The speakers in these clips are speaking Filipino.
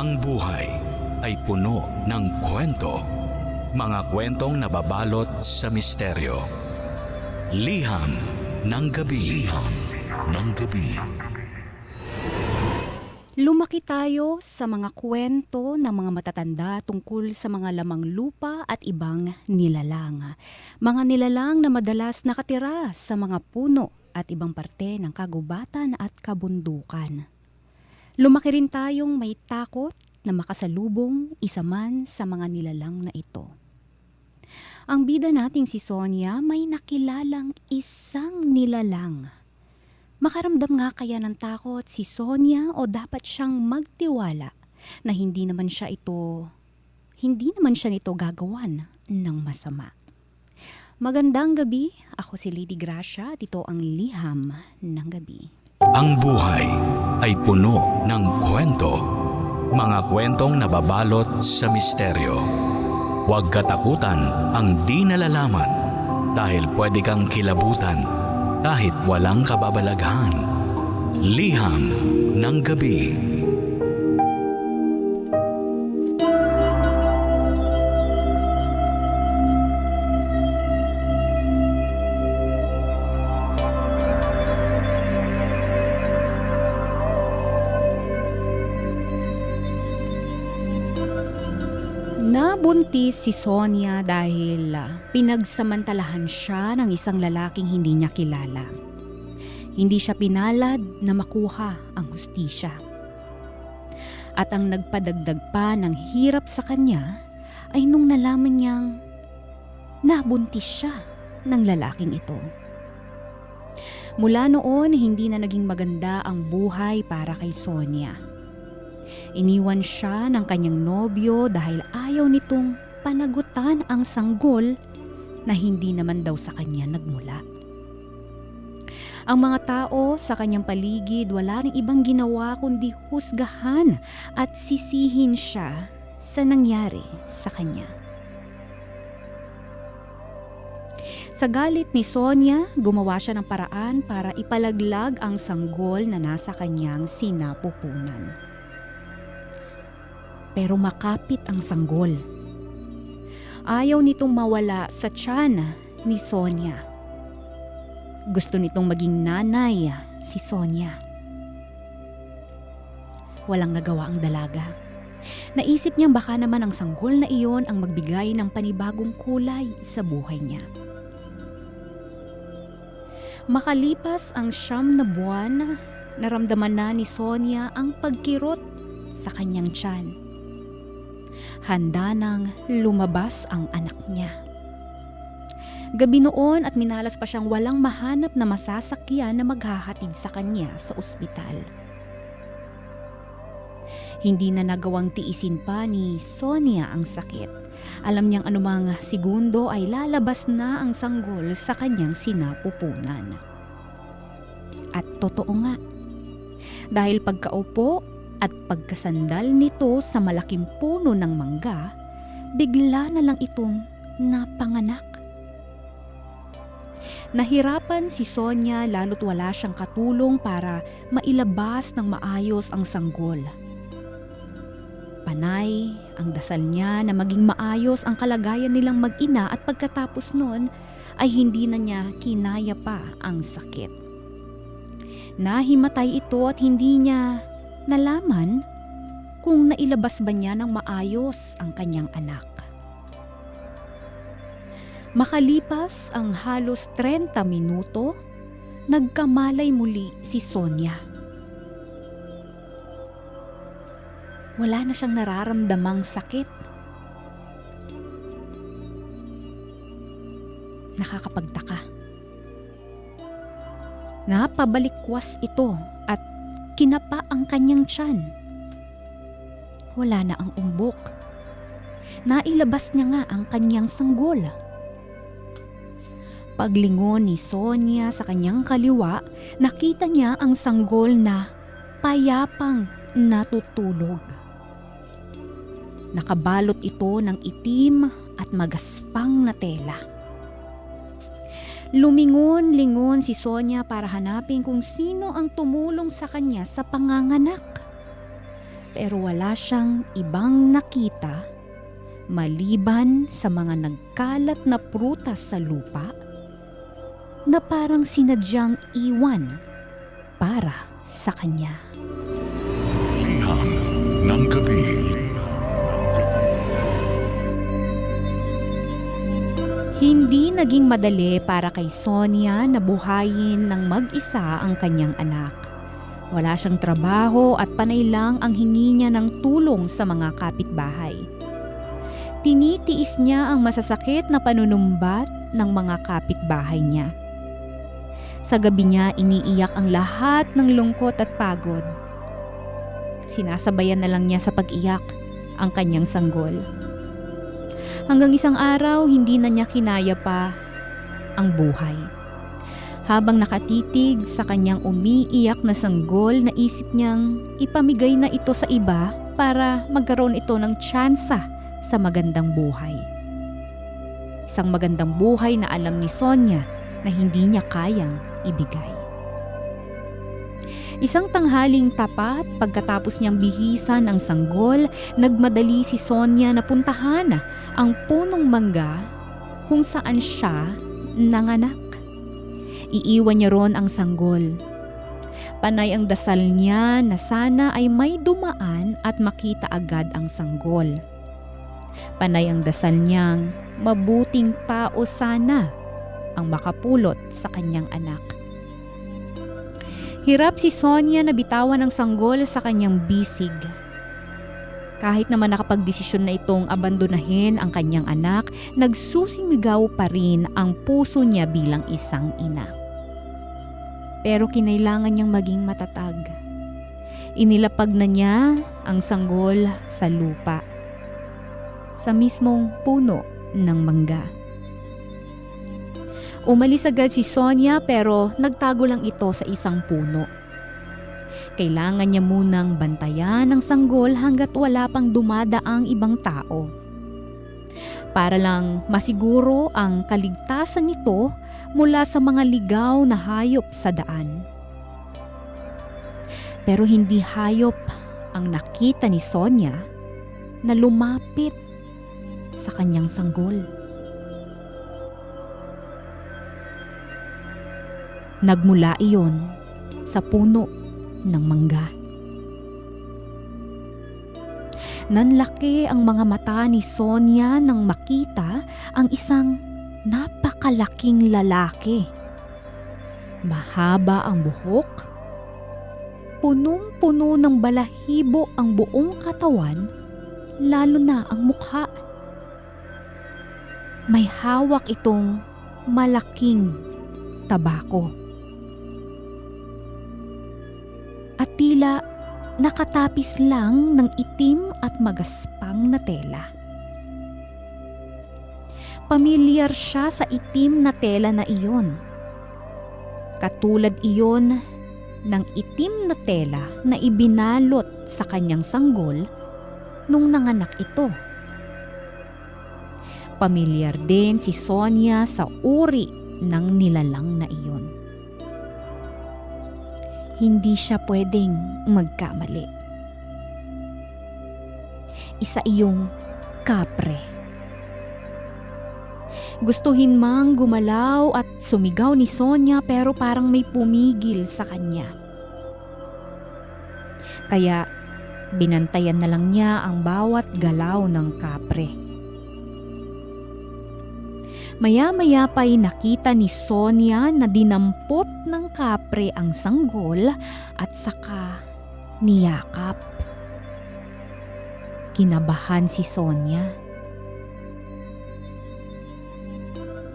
Ang buhay ay puno ng kwento. Mga kwentong nababalot sa misteryo. Liham ng gabi. Liham ng gabi. Lumaki tayo sa mga kwento ng mga matatanda tungkol sa mga lamang lupa at ibang nilalang. Mga nilalang na madalas nakatira sa mga puno at ibang parte ng kagubatan at kabundukan. Lumaki rin tayong may takot na makasalubong isa man sa mga nilalang na ito. Ang bida nating si Sonia may nakilalang isang nilalang. Makaramdam nga kaya ng takot si Sonia o dapat siyang magtiwala na hindi naman siya ito, hindi naman siya nito gagawan ng masama. Magandang gabi, ako si Lady Gracia at ito ang Liham ng Gabi. Ang buhay ay puno ng kwento. Mga kwentong nababalot sa misteryo. Huwag katakutan ang di nalalaman dahil pwede kang kilabutan kahit walang kababalaghan. Liham ng gabi. Nabuntis si Sonia dahil ah, pinagsamantalahan siya ng isang lalaking hindi niya kilala. Hindi siya pinalad na makuha ang hustisya. At ang nagpadagdag pa ng hirap sa kanya ay nung nalaman niyang nabuntis siya ng lalaking ito. Mula noon, hindi na naging maganda ang buhay para kay Sonia. Iniwan siya ng kanyang nobyo dahil ayaw nitong panagutan ang sanggol na hindi naman daw sa kanya nagmula. Ang mga tao sa kanyang paligid wala ring ibang ginawa kundi husgahan at sisihin siya sa nangyari sa kanya. Sa galit ni Sonia, gumawa siya ng paraan para ipalaglag ang sanggol na nasa kanyang sinapupunan pero makapit ang sanggol. Ayaw nitong mawala sa tiyan ni Sonia. Gusto nitong maging nanay si Sonia. Walang nagawa ang dalaga. Naisip niyang baka naman ang sanggol na iyon ang magbigay ng panibagong kulay sa buhay niya. Makalipas ang siyam na buwan, naramdaman na ni Sonia ang pagkirot sa kanyang tiyan handa nang lumabas ang anak niya. Gabi noon at minalas pa siyang walang mahanap na masasakyan na maghahatid sa kanya sa ospital. Hindi na nagawang tiisin pa ni Sonia ang sakit. Alam niyang anumang segundo ay lalabas na ang sanggol sa kanyang sinapupunan. At totoo nga. Dahil pagkaupo at pagkasandal nito sa malaking puno ng mangga, bigla na lang itong napanganak. Nahirapan si Sonia lalo't wala siyang katulong para mailabas ng maayos ang sanggol. Panay ang dasal niya na maging maayos ang kalagayan nilang mag-ina at pagkatapos nun ay hindi na niya kinaya pa ang sakit. Nahimatay ito at hindi niya nalaman kung nailabas ba niya ng maayos ang kanyang anak. Makalipas ang halos 30 minuto, nagkamalay muli si Sonia. Wala na siyang nararamdamang sakit. Nakakapagtaka. Napabalikwas ito kinapa ang kanyang tiyan. Wala na ang umbok. Nailabas niya nga ang kanyang sanggol. Paglingon ni Sonia sa kanyang kaliwa, nakita niya ang sanggol na payapang natutulog. Nakabalot ito ng itim at magaspang na tela. Lumingon-lingon si Sonia para hanapin kung sino ang tumulong sa kanya sa panganganak. Pero wala siyang ibang nakita maliban sa mga nagkalat na prutas sa lupa na parang sinadyang iwan para sa kanya. Liham ng gabi. Hindi naging madali para kay Sonia na buhayin ng mag-isa ang kanyang anak. Wala siyang trabaho at panay lang ang hingi niya ng tulong sa mga kapitbahay. Tinitiis niya ang masasakit na panunumbat ng mga kapitbahay niya. Sa gabi niya iniiyak ang lahat ng lungkot at pagod. Sinasabayan na lang niya sa pag-iyak ang kanyang sanggol. Hanggang isang araw, hindi na niya kinaya pa ang buhay. Habang nakatitig sa kanyang umiiyak na sanggol, naisip niyang ipamigay na ito sa iba para magkaroon ito ng tsansa sa magandang buhay. Isang magandang buhay na alam ni Sonia na hindi niya kayang ibigay. Isang tanghaling tapat pagkatapos niyang bihisan ang sanggol, nagmadali si Sonia na puntahan ang punong mangga kung saan siya nanganak. Iiwan niya ron ang sanggol. Panay ang dasal niya na sana ay may dumaan at makita agad ang sanggol. Panay ang dasal niyang mabuting tao sana ang makapulot sa kanyang anak. Hirap si Sonia na bitawan ng sanggol sa kanyang bisig. Kahit naman nakapagdesisyon na itong abandonahin ang kanyang anak, nagsusimigaw pa rin ang puso niya bilang isang ina. Pero kinailangan niyang maging matatag. Inilapag na niya ang sanggol sa lupa. Sa mismong puno ng mangga. Umalis agad si Sonia pero nagtago lang ito sa isang puno. Kailangan niya munang bantayan ang sanggol hanggat wala pang dumadaang ibang tao. Para lang masiguro ang kaligtasan nito mula sa mga ligaw na hayop sa daan. Pero hindi hayop ang nakita ni Sonia na lumapit sa kanyang sanggol. Nagmula iyon sa puno ng mangga. Nanlaki ang mga mata ni Sonia nang makita ang isang napakalaking lalaki. Mahaba ang buhok, punong-puno ng balahibo ang buong katawan, lalo na ang mukha. May hawak itong malaking tabako. Tila nakatapis lang ng itim at magaspang na tela. Pamilyar siya sa itim na tela na iyon. Katulad iyon ng itim na tela na ibinalot sa kanyang sanggol nung nanganak ito. Pamilyar din si Sonia sa uri ng nilalang na iyon hindi siya pwedeng magkamali. Isa iyong kapre. Gustuhin mang gumalaw at sumigaw ni Sonia pero parang may pumigil sa kanya. Kaya binantayan na lang niya ang bawat galaw ng kapre. Maya-maya pa'y nakita ni Sonia na dinampot ng kapre ang sanggol at saka niyakap. Kinabahan si Sonia.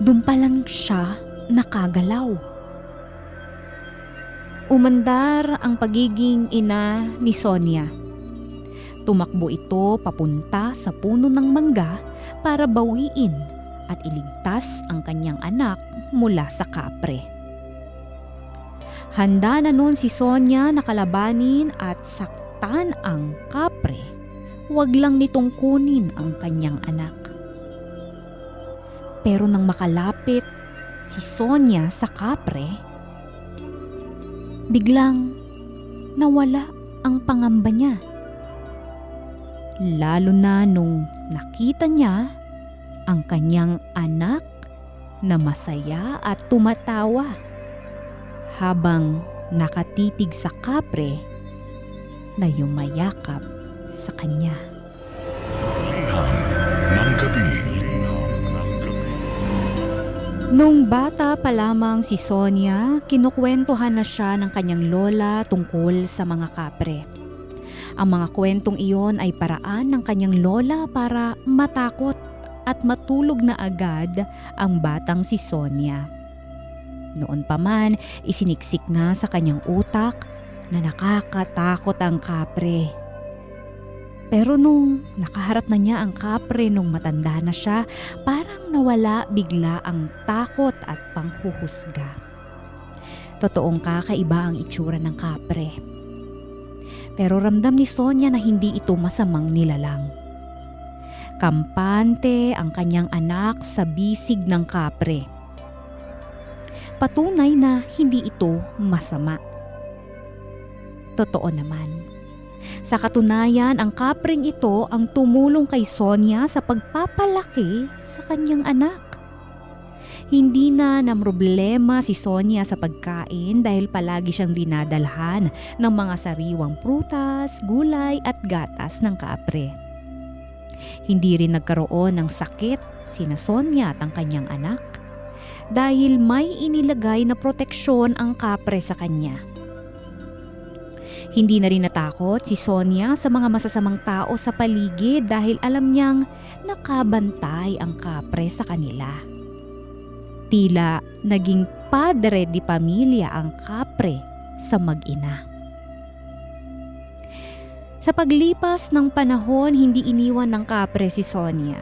Doon pa lang siya nakagalaw. Umandar ang pagiging ina ni Sonia. Tumakbo ito papunta sa puno ng mangga para bawiin at iligtas ang kanyang anak mula sa kapre. Handa na noon si Sonia na kalabanin at saktan ang kapre. Huwag lang nitong kunin ang kanyang anak. Pero nang makalapit si Sonia sa kapre, biglang nawala ang pangamba niya. Lalo na nung nakita niya ang kanyang anak na masaya at tumatawa habang nakatitig sa kapre na yumayakap sa kanya. Ng gabi. Nung bata pa lamang si Sonia, kinukwentuhan na siya ng kanyang lola tungkol sa mga kapre. Ang mga kwentong iyon ay paraan ng kanyang lola para matakot at matulog na agad ang batang si Sonia. Noon pa man, isiniksik na sa kanyang utak na nakakatakot ang kapre. Pero nung nakaharap na niya ang kapre nung matanda na siya, parang nawala bigla ang takot at panghuhusga. Totoong kakaiba ang itsura ng kapre. Pero ramdam ni Sonia na hindi ito masamang nilalang. Kampante ang kanyang anak sa bisig ng kapre. Patunay na hindi ito masama. Totoo naman. Sa katunayan, ang kapring ito ang tumulong kay Sonia sa pagpapalaki sa kanyang anak. Hindi na namroblema si Sonia sa pagkain dahil palagi siyang dinadalhan ng mga sariwang prutas, gulay at gatas ng kapre. Hindi rin nagkaroon ng sakit sina Sonia at ang kanyang anak dahil may inilagay na proteksyon ang kapre sa kanya. Hindi na rin natakot si Sonia sa mga masasamang tao sa paligid dahil alam niyang nakabantay ang kapre sa kanila. Tila naging padre di pamilya ang kapre sa mag-ina. Sa paglipas ng panahon, hindi iniwan ng kapre si Sonia.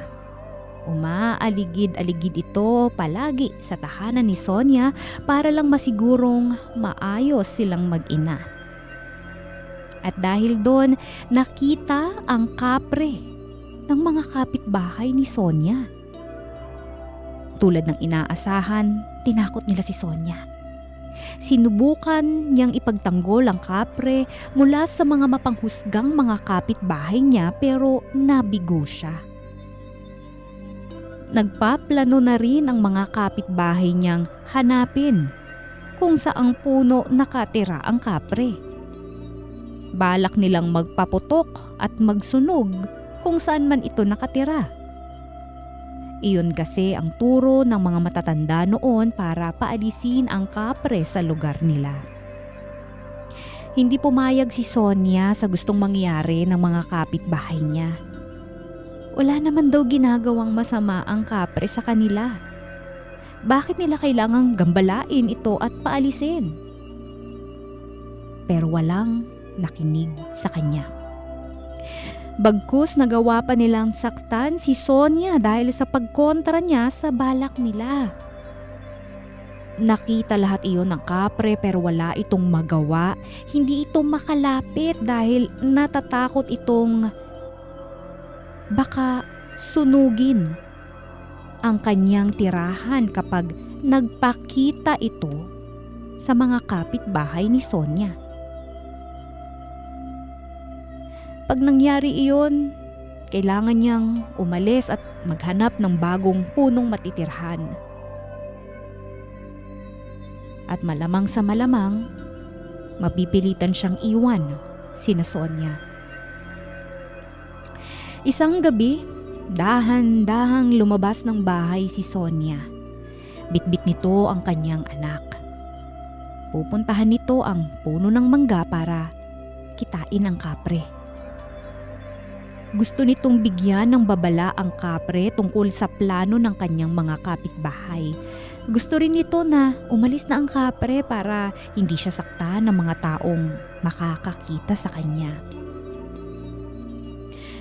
Umaaligid-aligid ito palagi sa tahanan ni Sonia para lang masigurong maayos silang mag-ina. At dahil doon, nakita ang kapre ng mga kapitbahay ni Sonia. Tulad ng inaasahan, tinakot nila si Sonia. Sinubukan niyang ipagtanggol ang kapre mula sa mga mapanghusgang mga kapitbahay niya pero nabigo siya. Nagpaplano na rin ang mga kapitbahay niyang hanapin kung saang puno nakatira ang kapre. Balak nilang magpaputok at magsunog kung saan man ito nakatira. Iyon kasi ang turo ng mga matatanda noon para paalisin ang kapre sa lugar nila. Hindi pumayag si Sonia sa gustong mangyari ng mga kapitbahay niya. Wala naman daw ginagawang masama ang kapre sa kanila. Bakit nila kailangang gambalain ito at paalisin? Pero walang nakinig sa kanya. Bagkus nagawa pa nilang saktan si Sonia dahil sa pagkontra niya sa balak nila. Nakita lahat iyon ng kapre pero wala itong magawa. Hindi ito makalapit dahil natatakot itong baka sunugin ang kanyang tirahan kapag nagpakita ito sa mga kapitbahay ni Sonia. Pag nangyari iyon, kailangan niyang umalis at maghanap ng bagong punong matitirhan. At malamang sa malamang, mapipilitan siyang iwan sina Sonia. Isang gabi, dahan-dahang lumabas ng bahay si Sonia. Bitbit nito ang kanyang anak. Pupuntahan nito ang puno ng mangga para kitain ang kapre. Gusto nitong bigyan ng babala ang kapre tungkol sa plano ng kanyang mga kapitbahay. Gusto rin nito na umalis na ang kapre para hindi siya sakta ng mga taong makakakita sa kanya.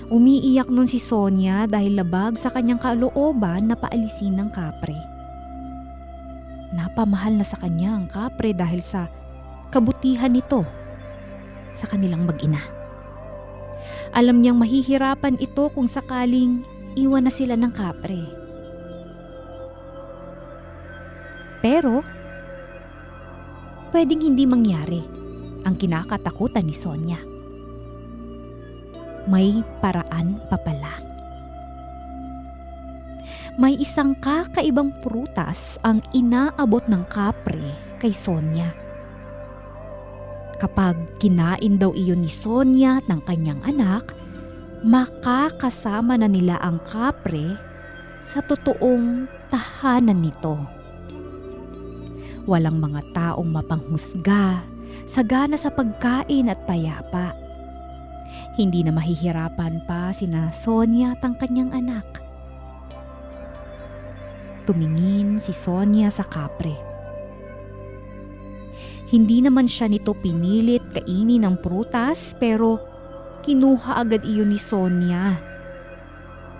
Umiiyak nun si Sonia dahil labag sa kanyang kalooban na paalisin ng kapre. Napamahal na sa kanya ang kapre dahil sa kabutihan nito sa kanilang mag-ina. Alam niyang mahihirapan ito kung sakaling iwan na sila ng kapre. Pero, pwedeng hindi mangyari ang kinakatakutan ni Sonia. may paraan pa pala. May isang kakaibang prutas ang inaabot ng kapre kay Sonia. Kapag kinain daw iyon ni Sonia ng kanyang anak, makakasama na nila ang kapre sa totoong tahanan nito. Walang mga taong mapanghusga, sagana sa pagkain at payapa. Hindi na mahihirapan pa sina Sonia at ang kanyang anak. Tumingin si Sonia sa kapre. Hindi naman siya nito pinilit kainin ng prutas pero kinuha agad iyon ni Sonia.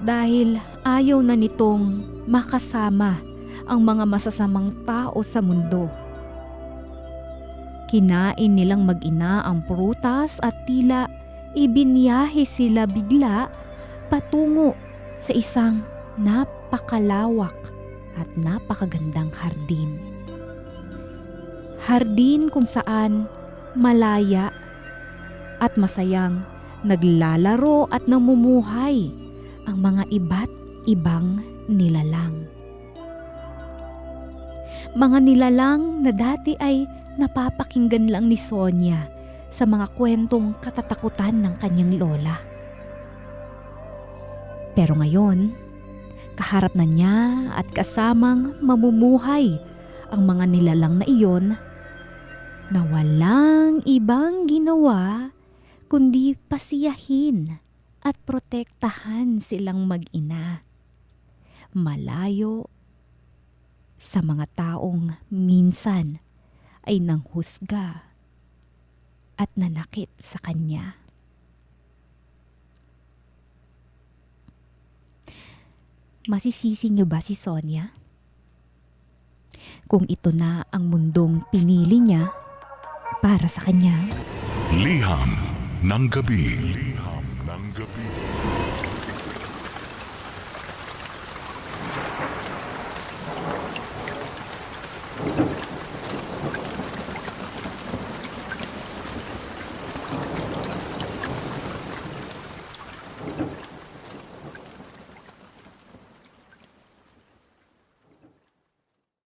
Dahil ayaw na nitong makasama ang mga masasamang tao sa mundo. Kinain nilang mag-ina ang prutas at tila ibinyahe sila bigla patungo sa isang napakalawak at napakagandang hardin. Hardin kung saan malaya at masayang naglalaro at namumuhay ang mga iba't ibang nilalang. Mga nilalang na dati ay napapakinggan lang ni Sonia sa mga kwentong katatakutan ng kanyang lola. Pero ngayon, kaharap na niya at kasamang mamumuhay ang mga nilalang na iyon na walang ibang ginawa kundi pasiyahin at protektahan silang mag-ina. Malayo sa mga taong minsan ay nanghusga at nanakit sa kanya. Masisisi niyo ba si Sonia? Kung ito na ang mundong pinili niya para sa kanya. Liham ng gabi. Liham